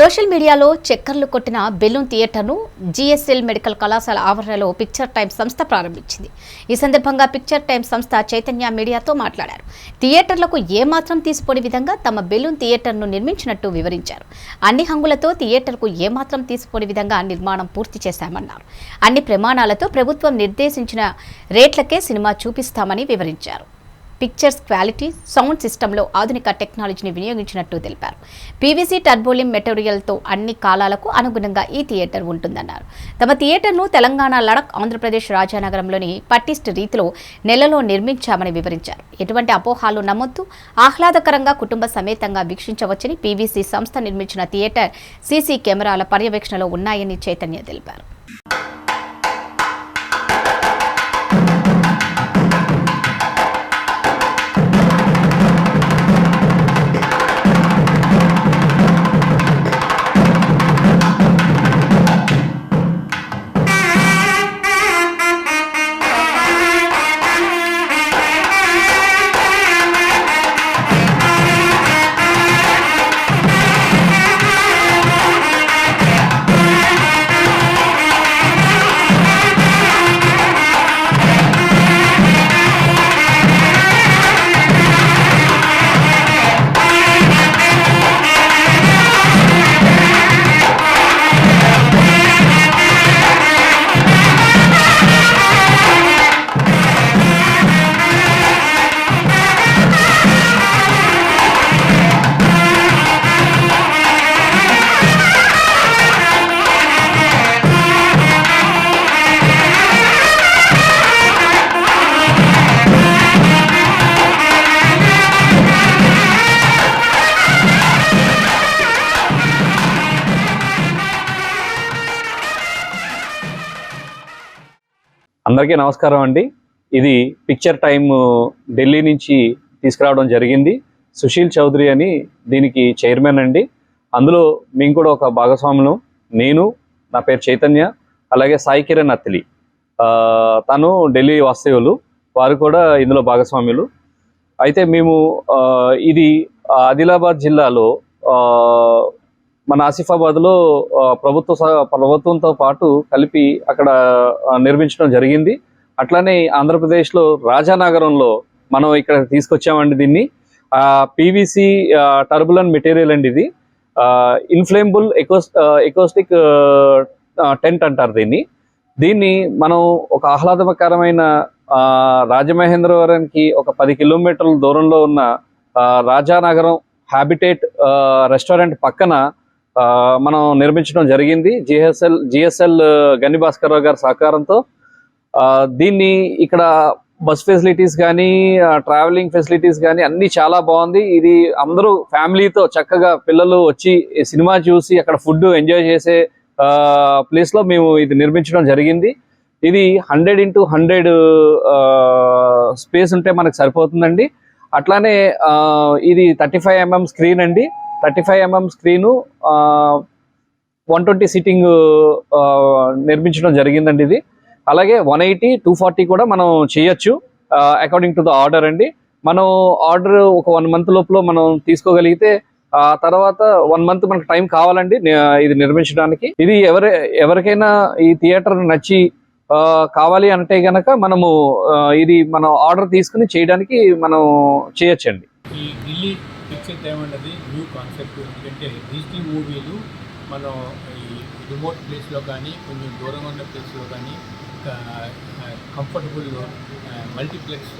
Social మీడియాలో చక్కర్లు కొట్టిన బెలూన్ థియేటర్ను జీఎస్ఎల్ మెడికల్ కళాశాల ఆవరణలో పిక్చర్ టైమ్ సంస్థ ప్రారంభించింది. ఈ సందర్భంగా పిక్చర్ టైమ్ సంస్థ చైతన్య మీడియాతో మాట్లాడారు. థియేటర్లకు ఏమాత్రం తీసిపోని విధంగా తమ బెలూన్ థియేటర్ను నిర్మించినట్టు వివరించారు. అన్ని హంగులతో థియేటర్కు ఏమాత్రం తీసిపోని విధంగా నిర్మాణం పూర్తి చేశామన్నారు. అన్ని ప్రమాణాలతో ప్రభుత్వం నిర్దేశించిన రేట్లకే సినిమా చూపిస్తామని వివరించారు. పిక్చర్స్ క్వాలిటీ సౌండ్ సిస్టంలో ఆధునిక టెక్నాలజీని వినియోగించినట్టు తెలిపారు. పీవీసీ టర్బోలిం మెటీరియల్తో అన్ని కాలాలకు అనుగుణంగా ఈ థియేటర్ ఉంటుందన్నారు. తమ థియేటర్ను తెలంగాణ లడక్ ఆంధ్రప్రదేశ్ రాజానగరంలోని పటిష్ట రీతిలో నెలలో నిర్మించామని వివరించారు. ఎటువంటి అపోహాలు నమ్మొద్దు ఆహ్లాదకరంగా కుటుంబ సమేతంగా వీక్షించవచ్చని పీవీసీ సంస్థ నిర్మించిన థియేటర్ సీసీ కెమెరాల పర్యవేక్షణలో ఉన్నాయని చైతన్య తెలిపారు. అందరికీ నమస్కారం అండి. ఇది పిక్చర్ టైమ్ uh, ఢిల్లీ నుంచి తీసుకురావడం జరిగింది. సుశీల్ చౌదరి అని దీనికి చైర్మన్ అండి. అందులో మేము కూడా ఒక భాగస్వాములు. నేను నా పేరు చైతన్య అలాగే సాయి కిరణ్ అత్తిలి. తను ఢిల్లీ వాస్తవ్యులు. వారు కూడా ఇందులో భాగస్వాములు. అయితే మేము ఇది ఆదిలాబాద్ జిల్లాలో మన ఆసిఫాబాద్లో ప్రభుత్వ సహ- ప్రభుత్వంతో పాటు కలిపి అక్కడ నిర్మించడం జరిగింది. అట్లానే ఆంధ్రప్రదేశ్లో రాజానగరంలో మనం ఇక్కడ తీసుకొచ్చామండి దీన్ని. పీవీసీ టర్బులన్ మెటీరియల్ అండి ఇది. ఇన్ఫ్లేమబుల్ ఎకోస్ ఎకోస్టిక్ టెంట్ అంటారు దీన్ని. దీన్ని మనం ఒక ఆహ్లాదకరమైన ఆ, రాజమహేంద్రవరానికి ఒక పది కిలోమీటర్ల దూరంలో ఉన్న ఆ, రాజానగరం హ్యాబిటేట్ రెస్టారెంట్ పక్కన మనం నిర్మించడం జరిగింది. జిఎస్ఎల్ జిఎస్ఎల్ గన్ని భాస్కర్ గారి సహకారంతో. దీన్ని ఇక్కడ బస్ ఫెసిలిటీస్ కానీ ట్రావెలింగ్ ఫెసిలిటీస్ కానీ అన్ని చాలా బాగుంది. ఇది అందరూ ఫ్యామిలీతో చక్కగా పిల్లలు వచ్చి సినిమా చూసి అక్కడ ఫుడ్ ఎంజాయ్ చేసే ప్లేస్లో మేము ఇది నిర్మించడం జరిగింది. ఇది హండ్రెడ్ ఇంటూ హండ్రెడ్ స్పేస్ ఉంటే మనకు సరిపోతుందండి. అట్లానే ఇది థర్టీ ఫైవ్ ఎంఎం స్క్రీన్ అండి. Thirty five mm screen one twenty sitting నిర్మించడం జరిగిందండి ఇది. అలాగే వన్ ఎయిటీ టూ ఫార్టీ కూడా మనం చేయొచ్చు అకార్డింగ్ టు ద ఆర్డర్ అండి. మనం ఆర్డర్ ఒక వన్ మంత్ లోపల మనం తీసుకోగలిగితే ఆ తర్వాత వన్ మంత్ మనకు టైం కావాలండి ఇది నిర్మించడానికి. ఇది ఎవరి ఎవరికైనా ఈ థియేటర్ నచ్చి కావాలి అంటే గనక మనము ఇది మనం ఆర్డర్ తీసుకుని చేయడానికి మనం చేయొచ్చండి. ఈ ఢిల్లీ పిక్చర్ టైం అన్నది న్యూ కాన్సెప్ట్ ఎందుకంటే డిజిటల్ మూవీలు మనం ఈ రిమోట్ ప్లేస్లో కానీ కొంచెం దూరంగా ఉన్న ప్లేస్లో కానీ కంఫర్టబుల్ మల్టీప్లెక్స్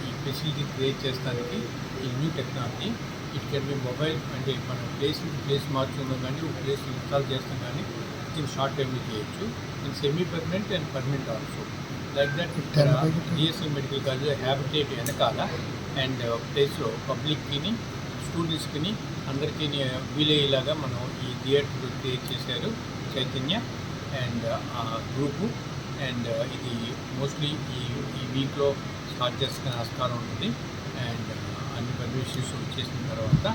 ఈ ఫెసిలిటీ క్రియేట్ చేస్తానికి ఈ new technology it can be mobile అంటే మనం ప్లేస్ ప్లేస్ మార్చుకుందాం కానీ ఒక ప్లేస్ ఇన్స్టాల్ చేస్తాం కానీ ఇన్ షార్ట్ టైంలో చేయొచ్చు. In semi permanent and permanent also like that GSL medical college habitat వెనకాల అండ్ ప్లేస్లో పబ్లిక్కిని స్టూడెంట్స్కి అందరికీ వీలయ్యేలాగా మనం ఈ థియేటర్ క్రియేట్ చేశారు చైతన్య అండ్ గ్రూపు. అండ్ ఇది మోస్ట్లీ ఈ ఈ వీక్లో స్టార్ట్ చేసుకునే ఆస్కారం ఉంటుంది. అండ్ అన్ని పర్మిషన్స్ వచ్చేసిన తర్వాత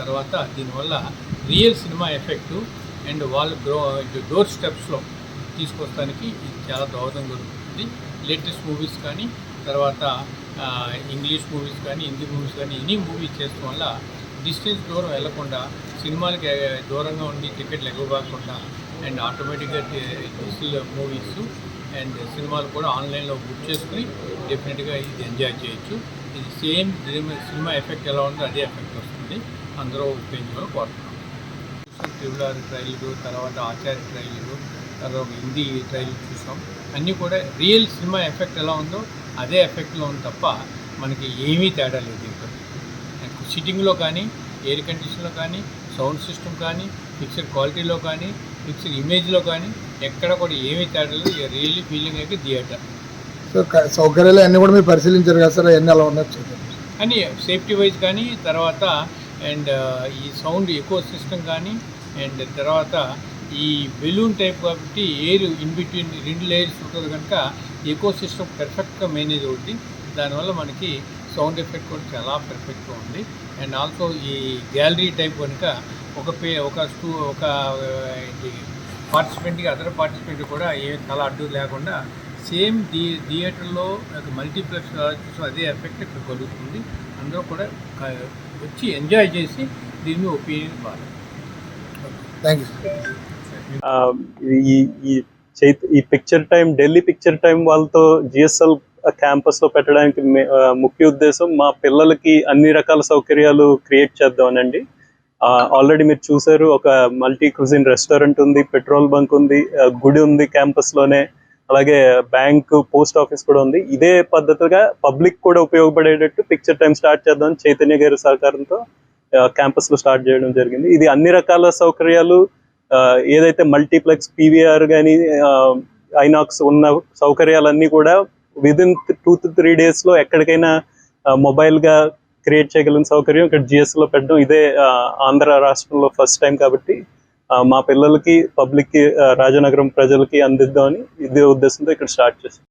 తర్వాత దీనివల్ల రియల్ సినిమా ఎఫెక్టు అండ్ వాళ్ళ గ్రో డోర్ స్టెప్స్లో తీసుకొస్తానికి ఇది చాలా దోహదం జరుగుతుంది. లేటెస్ట్ మూవీస్ కానీ తర్వాత ఇంగ్లీష్ మూవీస్ కానీ హిందీ మూవీస్ కానీ ఎనీ మూవీ చేయడం వల్ల డిస్టెన్స్ దూరం వెళ్ళకుండా సినిమాలకి దూరంగా ఉండి టికెట్లు ఎగవకుండా అండ్ ఆటోమేటిక్గా డిజిటల్ మూవీస్ అండ్ సినిమాలు కూడా ఆన్లైన్లో బుక్ చేసుకుని డెఫినెట్గా ఇది ఎంజాయ్ చేయొచ్చు. ఇది సేమ్ సినిమా ఎఫెక్ట్ ఎలా ఉందో అదే ఎఫెక్ట్ వస్తుంది. అందరూ ఉపయోగించుకొని కోరుతున్నాం. ట్రిబుల్ ట్రైలు తర్వాత ఆచార్య ట్రైలు తర్వాత హిందీ ట్రైలు చూసాం. అన్నీ కూడా రియల్ సినిమా ఎఫెక్ట్ ఎలా ఉందో అదే ఎఫెక్ట్లో ఉంది తప్ప మనకి ఏమీ తేడా లేదు ఇక్కడ సిట్టింగ్లో కానీ ఎయిర్ కండిషన్లో కానీ సౌండ్ సిస్టమ్ కానీ పిక్చర్ క్వాలిటీలో కానీ పిక్చర్ ఇమేజ్లో కానీ ఎక్కడ కూడా ఏమీ తేడా లేదు. రియల్లీ ఫీలింగ్ అయితే థియేటర్. సో సౌకర్యాలు అన్నీ కూడా మీరు పరిశీలించారు కదా సార్ ఎలా ఉన్నాయి చూద్దాం అని సేఫ్టీ వైజ్ కానీ తర్వాత అండ్ ఈ సౌండ్ ఎక్కువ సిస్టమ్ కానీ అండ్ తర్వాత ఈ బెలూన్ టైప్ కాబట్టి ఎయిర్ ఇన్ బిట్వీన్ రెండు లేయర్స్ ఉంటుంది కనుక ఎక్కువ సిస్టమ్ పర్ఫెక్ట్గా మేనేజ్ అవుద్ది. దానివల్ల మనకి సౌండ్ ఎఫెక్ట్ కూడా చాలా పర్ఫెక్ట్గా ఉంది. అండ్ ఆల్సో ఈ గ్యాలరీ టైప్ కనుక ఒక పే ఒక స్టూ ఒక పార్టిసిపెంట్కి అదర్ పార్టిసిపెంట్ కూడా ఏ తల అడ్డు లేకుండా సేమ్ థి థియేటర్లో మల్టీప్లెక్స్ చూసిన అదే ఎఫెక్ట్ ఇక్కడ కలుగుతుంది. అందరూ కూడా వచ్చి ఎంజాయ్ చేసి దీన్ని ఒపీనియన్ ఇవ్వాలి థ్యాంక్ యూ ఈ ఈ చైత ఈ picture time Delhi picture time వాళ్ళతో జిఎస్ఎల్ క్యాంపస్లో పెట్టడానికి ముఖ్య ఉద్దేశం మా పిల్లలకి అన్ని రకాల సౌకర్యాలు క్రియేట్ చేద్దామనండి. ఆల్రెడీ మీరు చూసారు ఒక మల్టీ క్రుజిన్ రెస్టారెంట్ ఉంది పెట్రోల్ బంక్ ఉంది గుడి ఉంది క్యాంపస్లోనే అలాగే బ్యాంక్ పోస్ట్ ఆఫీస్ కూడా ఉంది. ఇదే పద్ధతిగా పబ్లిక్ కూడా ఉపయోగపడేటట్టు పిక్చర్ టైం స్టార్ట్ చేద్దాం చైతన్య గారి సహకారంతో క్యాంపస్లో స్టార్ట్ చేయడం జరిగింది. ఇది అన్ని రకాల సౌకర్యాలు ఆ, ఏదైతే మల్టీప్లెక్స్ పీవీఆర్ కానీ ఐనాక్స్ ఉన్న సౌకర్యాలన్నీ కూడా విదిన్ టూ టు త్రీ డేస్లో ఎక్కడికైనా మొబైల్గా క్రియేట్ చేయగలిగిన సౌకర్యం ఇక్కడ జిఎస్లో పెట్టడం. ఇదే ఆంధ్ర రాష్ట్రంలో ఫస్ట్ టైం కాబట్టి మా పిల్లలకి పబ్లిక్కి రాజనగరం ప్రజలకి అందిద్దామని ఇదే ఉద్దేశంతో ఇక్కడ స్టార్ట్ చేస్తాం